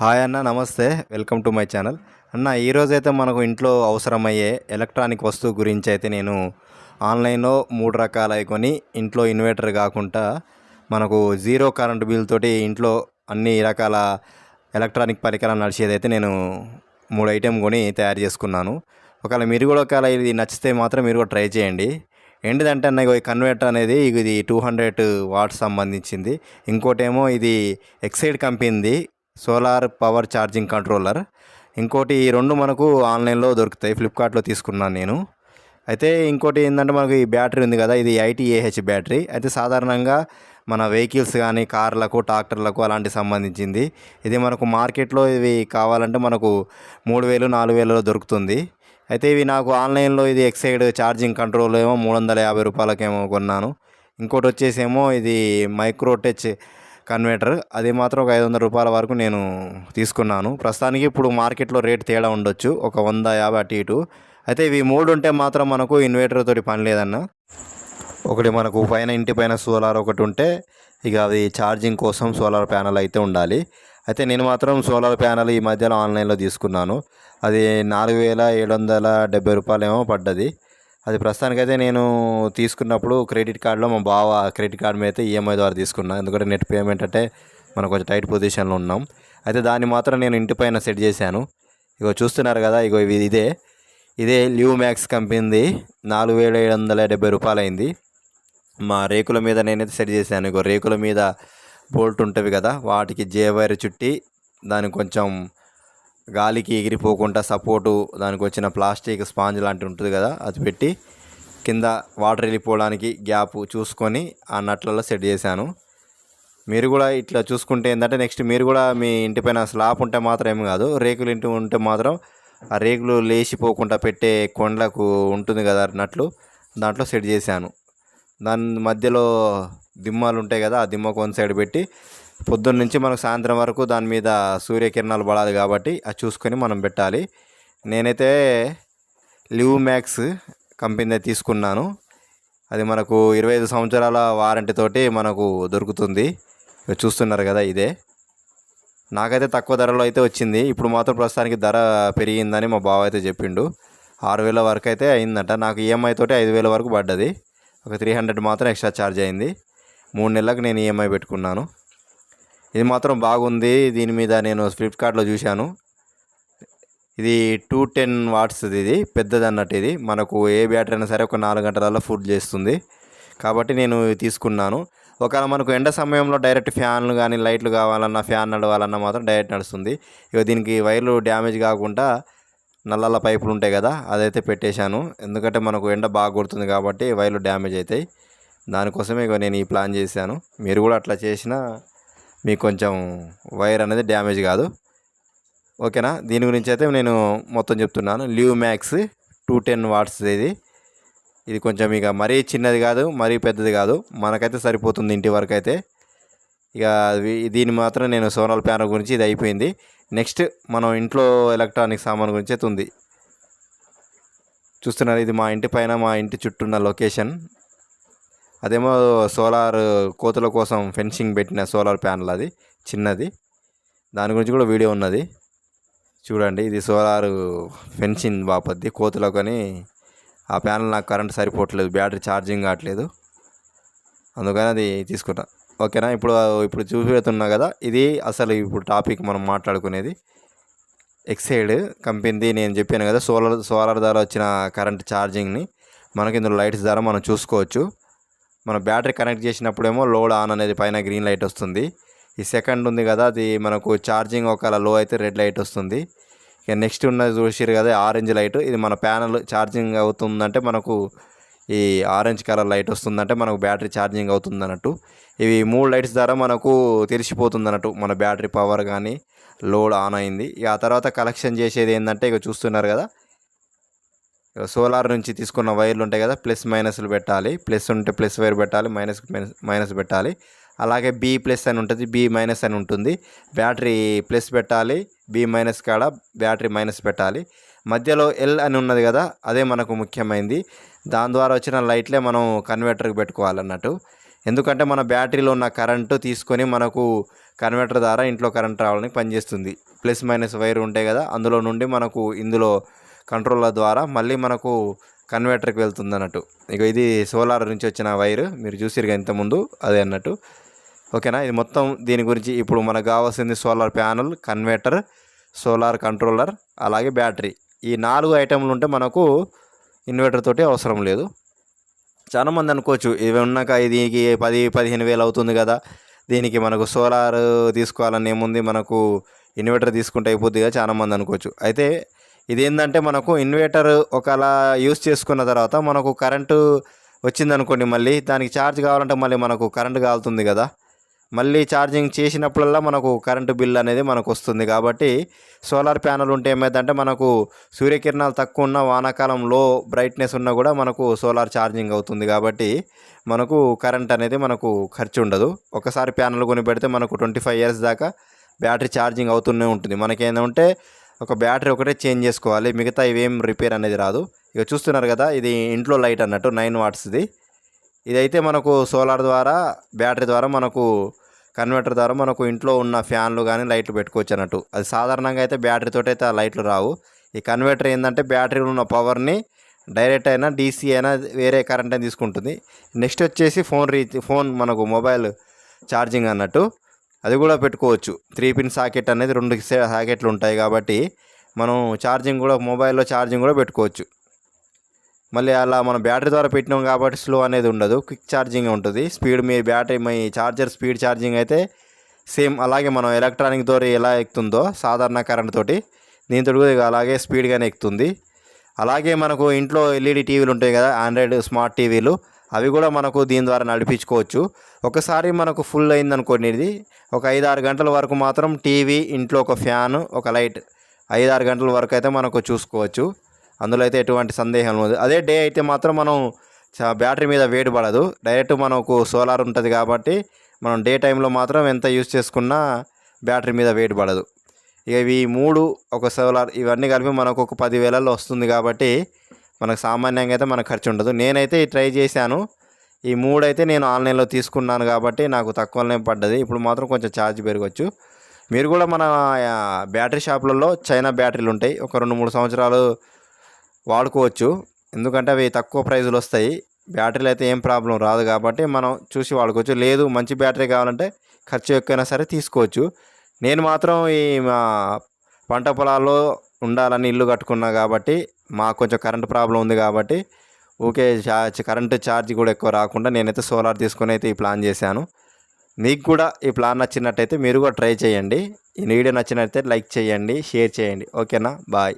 Hi అన్న నమస్తే. Welcome to my channel. అన్న ఈరోజైతే మనకు ఇంట్లో అవసరమయ్యే ఎలక్ట్రానిక్ వస్తువు గురించి అయితే నేను ఆన్లైన్లో మూడు రకాలవి కొని ఇంట్లో ఇన్వర్టర్ కాకుండా మనకు జీరో కరెంట్ బిల్తోటి ఇంట్లో అన్ని రకాల ఎలక్ట్రానిక్ పరికరాలు నడిచేదైతే నేను మూడు ఐటెం కొని తయారు చేసుకున్నాను. ఒకవేళ మీరు కూడా ఒకవేళ ఇది నచ్చితే మాత్రం మీరు కూడా ట్రై చేయండి. ఏంటిదంటే అన్న ఈ కన్వర్టర్ అనేది ఇది టూ హండ్రెడ్ వాట్స్ సంబంధించింది. ఇంకోటేమో ఇది ఎక్సైడ్ కంపెనీది. Solar power charging controller. ఇంకోటి ఈ రెండు మనకు ఆన్లైన్లో దొరుకుతాయి. ఫ్లిప్కార్ట్లో తీసుకున్నాను నేను. అయితే ఇంకోటి ఏంటంటే మనకు ఈ బ్యాటరీ ఉంది కదా ఇది ఐటీఏహెచ్ బ్యాటరీ. అయితే సాధారణంగా మన వెహికల్స్ కానీ కార్లకు ట్రాక్టర్లకు అలాంటి సంబంధించింది. ఇది మనకు మార్కెట్లో ఇవి కావాలంటే మనకు మూడు వేలు నాలుగు వేలలో దొరుకుతుంది. అయితే ఇవి నాకు ఆన్లైన్లో ఇది ఎక్సైడ్ ఛార్జింగ్ కంట్రోల్ ఏమో మూడు వందల యాభై రూపాయలకేమో కొన్నాను. ఇంకోటి వచ్చేసేమో ఇది మైక్రోటెచ్ కన్వర్టర్. అది మాత్రం ఒక ఐదు వందల రూపాయల వరకు నేను తీసుకున్నాను. ప్రస్తుతానికి ఇప్పుడు మార్కెట్లో రేట్ తేడా ఉండొచ్చు. ఒక వంద యాభై అటు ఇటు. అయితే ఇవి మూడు ఉంటే మాత్రం మనకు ఇన్వర్టర్ తోటి పని లేదన్న. ఒకటి మనకు పైన ఇంటి పైన సోలార్ ఒకటి ఉంటే ఇక అది ఛార్జింగ్ కోసం సోలార్ ప్యానల్ అయితే ఉండాలి. అయితే నేను మాత్రం సోలార్ ప్యానల్ ఈ మధ్యలో ఆన్లైన్లో తీసుకున్నాను. అది నాలుగు వేల ఏడు వందల డెబ్బై రూపాయలేమో పడ్డది. అది ప్రస్తుతానికైతే నేను తీసుకున్నప్పుడు క్రెడిట్ కార్డులో మా బావ క్రెడిట్ కార్డు మీద అయితే ఈఎంఐ ద్వారా తీసుకున్నాను ఎందుకంటే నెట్ పేమెంట్ అంటే మనం కొంచెం టైట్ పొజిషన్లో ఉన్నాం. అయితే దాన్ని మాత్రం నేను ఇంటి పైన సెట్ చేశాను. ఇగో చూస్తున్నారు కదా ఇగో ఇవి ఇదే. ఇదే లివ్ మ్యాక్స్ కంపెనీది నాలుగు వేల ఏడు వందల డెబ్బై రూపాయలు అయింది మా రేకుల మీద నేనైతే సెట్ చేశాను. ఇగో రేకుల మీద బోల్ట్ ఉంటుంది కదా వాటికి జే వైర్ చుట్టి దానికి కొంచెం గాలికి ఎగిరిపోకుండా సపోర్టు దానికి వచ్చిన ప్లాస్టిక్ స్పాంజ్ లాంటివి ఉంటుంది కదా అది పెట్టి కింద వాటర్ వెళ్ళిపోవడానికి గ్యాప్ చూసుకొని ఆ నట్లలో సెట్ చేశాను. మీరు కూడా ఇట్లా చూసుకుంటే ఏంటంటే నెక్స్ట్ మీరు కూడా మీ ఇంటి పైన స్లాబ్ ఉంటే మాత్రం ఏమి కాదు రేకులు ఇంటి ఉంటే మాత్రం ఆ రేకులు లేచిపోకుండా పెట్టే కొండలకు ఉంటుంది కదా నట్లు దాంట్లో సెట్ చేశాను. దాని మధ్యలో దిమ్మలు ఉంటాయి కదా ఆ దిమ్మకు వన్ సైడ్ పెట్టి పొద్దున్న నుంచి మనకు సాయంత్రం వరకు దాని మీద సూర్యకిరణాలు పడాలి కాబట్టి అది చూసుకొని మనం పెట్టాలి. నేనైతే లివ్ మ్యాక్స్ కంపెనీ తీసుకున్నాను. అది మనకు ఇరవై ఐదు సంవత్సరాల వారంటీ తోటి మనకు దొరుకుతుంది. చూస్తున్నారు కదా ఇదే. నాకైతే తక్కువ ధరలో అయితే వచ్చింది. ఇప్పుడు మాత్రం ప్రస్తుతానికి ధర పెరిగిందని మా బావ అయితే చెప్పిండు. ఆరు వేల వరకు అయితే అయిందంట. నాకు ఈఎంఐ తోటి ఐదు వేల వరకు పడ్డది. ఒక త్రీ హండ్రెడ్ మాత్రం ఎక్స్ట్రా ఛార్జ్ అయింది. మూడు నెలలకు నేను ఈఎంఐ పెట్టుకున్నాను. ఇది మాత్రం బాగుంది. దీని మీద నేను ఫ్లిప్కార్ట్లో చూశాను. ఇది టూ టెన్ వాట్స్ ఇది. పెద్దది అన్నట్టు ఇది. మనకు ఏ బ్యాటరీ అయినా సరే ఒక నాలుగు గంటలలో ఫుడ్ చేస్తుంది. కాబట్టి నేను తీసుకున్నాను. ఒకవేళ మనకు ఎండ సమయంలో డైరెక్ట్ ఫ్యాన్లు కానీ లైట్లు కావాలన్నా ఫ్యాన్ నడవాలన్నా మాత్రం డైరెక్ట్ నడుస్తుంది. ఇక దీనికి వైర్లు డ్యామేజ్ కాకుండా నల్లల పైపులు ఉంటాయి కదా అదైతే పెట్టేశాను. ఎందుకంటే మనకు ఎండ బాగా కొడుతుంది కాబట్టి వైర్లు డ్యామేజ్ అవుతాయి. దానికోసమే ఇక నేను ఈ ప్లాన్ చేశాను. మీరు కూడా అట్లా చేసినా మీకు కొంచెం వైర్ అనేది డ్యామేజ్ కాదు. ఓకేనా? దీని గురించి అయితే నేను మొత్తం చెప్తున్నాను. Live max two ten watts ఇది. ఇది కొంచెం ఇక మరీ చిన్నది కాదు మరీ పెద్దది కాదు. మనకైతే సరిపోతుంది ఇంటి వరకు అయితే. ఇక దీన్ని దీని మాత్రం నేను సోనాల్ ప్యానల్ గురించి ఇది అయిపోయింది. నెక్స్ట్ మనం ఇంట్లో ఎలక్ట్రానిక్ సామాన్ గురించి అయితే ఉంది. చూస్తున్నారు ఇది మా ఇంటి పైన మా ఇంటి చుట్టూ ఉన్న లొకేషన్. అదేమో సోలార్ కోతుల కోసం ఫెన్సింగ్ పెట్టిన సోలార్ ప్యానల్ అది చిన్నది. దాని గురించి కూడా వీడియో ఉన్నది. చూడండి ఇది సోలార్ ఫెన్సింగ్ బాపద్ది కోతులకని ఆ ప్యానల్ నాకు కరెంట్ సరిపోవట్లేదు బ్యాటరీ ఛార్జింగ్ కావట్లేదు. అందుకని అది తీసుకుంటాను ఓకేనా? ఇప్పుడు ఇప్పుడు చూపెడుతున్నా కదా ఇది అసలు ఇప్పుడు టాపిక్ మనం మాట్లాడుకునేది. ఎక్సైడ్ కంపెనీది నేను చెప్పాను కదా సోలార్ సోలార్ ద్వారా వచ్చిన కరెంట్ ఛార్జింగ్ని మనకి ఇందులో లైట్స్ ద్వారా మనం చూసుకోవచ్చు. మన బ్యాటరీ కనెక్ట్ చేసినప్పుడేమో లోడ్ ఆన్ అనేది పైన గ్రీన్ లైట్ వస్తుంది. ఈ సెకండ్ ఉంది కదా అది మనకు ఛార్జింగ్ ఒకవేళ లో అయితే రెడ్ లైట్ వస్తుంది. ఇక నెక్స్ట్ ఉన్నది చూసిరు కదా ఆరెంజ్ లైట్. ఇది మన ప్యానల్ ఛార్జింగ్ అవుతుందంటే మనకు ఈ ఆరెంజ్ కలర్ లైట్ వస్తుందంటే మనకు బ్యాటరీ ఛార్జింగ్ అవుతుంది అన్నట్టు ఇవి మూడు లైట్స్ ద్వారా మనకు తెలిసిపోతుంది అన్నట్టు మన బ్యాటరీ పవర్ కానీ లోడ్ ఆన్ అయింది. ఇక ఆ తర్వాత కలెక్షన్ చేసేది ఏంటంటే ఇక చూస్తున్నారు కదా సోలార్ నుంచి తీసుకున్న వైర్లు ఉంటాయి కదా ప్లస్ మైనస్లు పెట్టాలి. ప్లస్ ఉంటే ప్లస్ వైర్ పెట్టాలి మైనస్ మైనస్ పెట్టాలి. అలాగే బి ప్లస్ అని ఉంటుంది బి మైనస్ అని ఉంటుంది. బ్యాటరీ ప్లస్ పెట్టాలి బి మైనస్ కాడ బ్యాటరీ మైనస్ పెట్టాలి. మధ్యలో ఎల్ అని ఉన్నది కదా అదే మనకు ముఖ్యమైనది దాని ద్వారా వచ్చిన లైట్లే మనం కన్వర్టర్కి పెట్టుకోవాలన్నట్టు. ఎందుకంటే మన బ్యాటరీలో ఉన్న కరెంటు తీసుకొని మనకు కన్వర్టర్ ద్వారా ఇంట్లో కరెంట్ రావడానికి పనిచేస్తుంది. ప్లస్ మైనస్ వైర్ ఉంటాయి కదా అందులో నుండి మనకు ఇందులో కంట్రోలర్ ద్వారా మళ్ళీ మనకు కన్వర్టర్కి వెళ్తుంది అన్నట్టు ఇక ఇది సోలార్ నుంచి వచ్చిన వైర్. మీరు చూసిరుగా ఇంతకుముందు అదే అన్నట్టు. ఓకేనా? ఇది మొత్తం దీని గురించి ఇప్పుడు మనకు కావాల్సింది solar panel converter solar controller అలాగే బ్యాటరీ. ఈ నాలుగు ఐటెంలు ఉంటే మనకు ఇన్వర్టర్ తోటి అవసరం లేదు. చాలామంది అనుకోవచ్చు ఇవి ఉన్నాక దీనికి పది పదిహేను వేలు అవుతుంది కదా. దీనికి మనకు సోలార్ తీసుకోవాలని ఏముంది? మనకు ఇన్వర్టర్ తీసుకుంటే అయిపోద్ది కదా. చాలామంది అనుకోవచ్చు. అయితే ఇది ఏంటంటే మనకు ఇన్వర్టర్ ఒకలా యూస్ చేసుకున్న తర్వాత మనకు కరెంటు వచ్చిందనుకోండి మళ్ళీ దానికి ఛార్జ్ కావాలంటే మళ్ళీ మనకు కరెంటు కాలుతుంది కదా. మళ్ళీ ఛార్జింగ్ చేసినప్పుడల్లా మనకు కరెంటు బిల్ అనేది మనకు వస్తుంది. కాబట్టి సోలార్ ప్యానల్ ఉంటే ఏమైందంటే మనకు సూర్యకిరణాలు తక్కువ ఉన్న వానాకాలం లో బ్రైట్నెస్ ఉన్నా కూడా మనకు సోలార్ ఛార్జింగ్ అవుతుంది. కాబట్టి మనకు కరెంట్ అనేది మనకు ఖర్చు ఉండదు. ఒకసారి ప్యానల్ కొని పెడితే మనకు ట్వంటీ ఫైవ్ ఇయర్స్ దాకా బ్యాటరీ ఛార్జింగ్ అవుతూనే ఉంటుంది. మనకేందంటే ఒక బ్యాటరీ ఒకటే చేంజ్ చేసుకోవాలి. మిగతా ఇవేం రిపేర్ అనేది రాదు. ఇక చూస్తున్నారు కదా ఇది ఇంట్లో లైట్ అన్నట్టు నైన్ వాట్స్ది ఇదైతే మనకు సోలార్ ద్వారా బ్యాటరీ ద్వారా మనకు కన్వర్టర్ ద్వారా మనకు ఇంట్లో ఉన్న ఫ్యాన్లు కానీ లైట్లు పెట్టుకోవచ్చు అన్నట్టు. అది సాధారణంగా అయితే బ్యాటరీతో అయితే ఆ లైట్లు రావు. ఈ కన్వర్టర్ ఏంటంటే బ్యాటరీలో ఉన్న పవర్ని డైరెక్ట్ అయినా డీసీ అయినా వేరే కరెంట్ అయినా తీసుకుంటుంది. నెక్స్ట్ వచ్చేసి ఫోన్ రీచ్ ఫోన్ మనకు మొబైల్ ఛార్జింగ్ అన్నట్టు. అది కూడా పెట్టుకోవచ్చు. త్రీ పిన్ సాకెట్ అనేది రెండు సాకెట్లు ఉంటాయి కాబట్టి మనం ఛార్జింగ్ కూడా మొబైల్లో ఛార్జింగ్ కూడా పెట్టుకోవచ్చు. మళ్ళీ అలా మనం బ్యాటరీ ద్వారా పెట్టినాం కాబట్టి స్లో అనేది ఉండదు. క్విక్ ఛార్జింగ్ ఉంటుంది. స్పీడ్ మీ బ్యాటరీ మీ ఛార్జర్ స్పీడ్ ఛార్జింగ్ అయితే సేమ్ అలాగే మనం ఎలక్ట్రానిక్ తోటి ఎలా ఎక్కుతుందో సాధారణ కరెంట్ తోటి దీంతో కూడా అలాగే స్పీడ్గానే ఎక్కుతుంది. అలాగే మనకు ఇంట్లో ఎల్ఈడి టీవీలు ఉంటాయి కదా ఆండ్రాయిడ్ స్మార్ట్ టీవీలు. అవి కూడా మనకు దీని ద్వారా నడిపించుకోవచ్చు. ఒకసారి మనకు ఫుల్ అయిందనుకోండి ఇది ఒక ఐదు ఆరు గంటల వరకు మాత్రం టీవీ ఇంట్లో ఒక ఫ్యాన్ ఒక లైట్ ఐదు ఆరు గంటల వరకు అయితే మనకు చూసుకోవచ్చు. అందులో అయితే ఎటువంటి సందేహం లేదు. అదే డే అయితే మాత్రం మనం బ్యాటరీ మీద వేడి పడదు. డైరెక్ట్ మనకు సోలార్ ఉంటుంది కాబట్టి మనం డే టైంలో మాత్రం ఎంత యూజ్ చేసుకున్నా బ్యాటరీ మీద వేడి పడదు. ఇక ఇవి మూడు ఒక సోలార్ ఇవన్నీ కలిపి మనకు ఒక పదివేలలో వస్తుంది కాబట్టి మనకు సామాన్యంగా అయితే మనకు ఖర్చు ఉండదు. నేనైతే ట్రై చేశాను. ఈ మూడు అయితే నేను ఆన్లైన్లో తీసుకున్నాను కాబట్టి నాకు తక్కువనే పడ్డది. ఇప్పుడు మాత్రం కొంచెం ఛార్జ్ పెరగచ్చు. మీరు కూడా మన బ్యాటరీ షాపులలో చైనా బ్యాటరీలు ఉంటాయి. ఒక రెండు మూడు సంవత్సరాలు వాడుకోవచ్చు. ఎందుకంటే అవి తక్కువ ప్రైజులు వస్తాయి. బ్యాటరీలు అయితే ఏం ప్రాబ్లం రాదు కాబట్టి మనం చూసి వాడుకోవచ్చు. లేదు మంచి బ్యాటరీ కావాలంటే ఖర్చు ఎక్కువైనా సరే తీసుకోవచ్చు. నేను మాత్రం ఈ మా పంట పొలాల్లో ఉండాలని ఇల్లు కట్టుకున్నా కాబట్టి మాకు కొంచెం కరెంట్ ప్రాబ్లం ఉంది కాబట్టి ఓకే చా- కరెంట్ ఛార్జ్ కూడా ఎక్కువ రాకుండా నేనైతే సోలార్ తీసుకొని అయితే ఈ ప్లాన్ చేశాను. మీకు కూడా ఈ ప్లాన్ నచ్చినట్టయితే మీరు కూడా ట్రై చేయండి. ఈ వీడియో నచ్చినట్టయితే లైక్ చేయండి షేర్ చేయండి. ఓకేనా? బాయ్.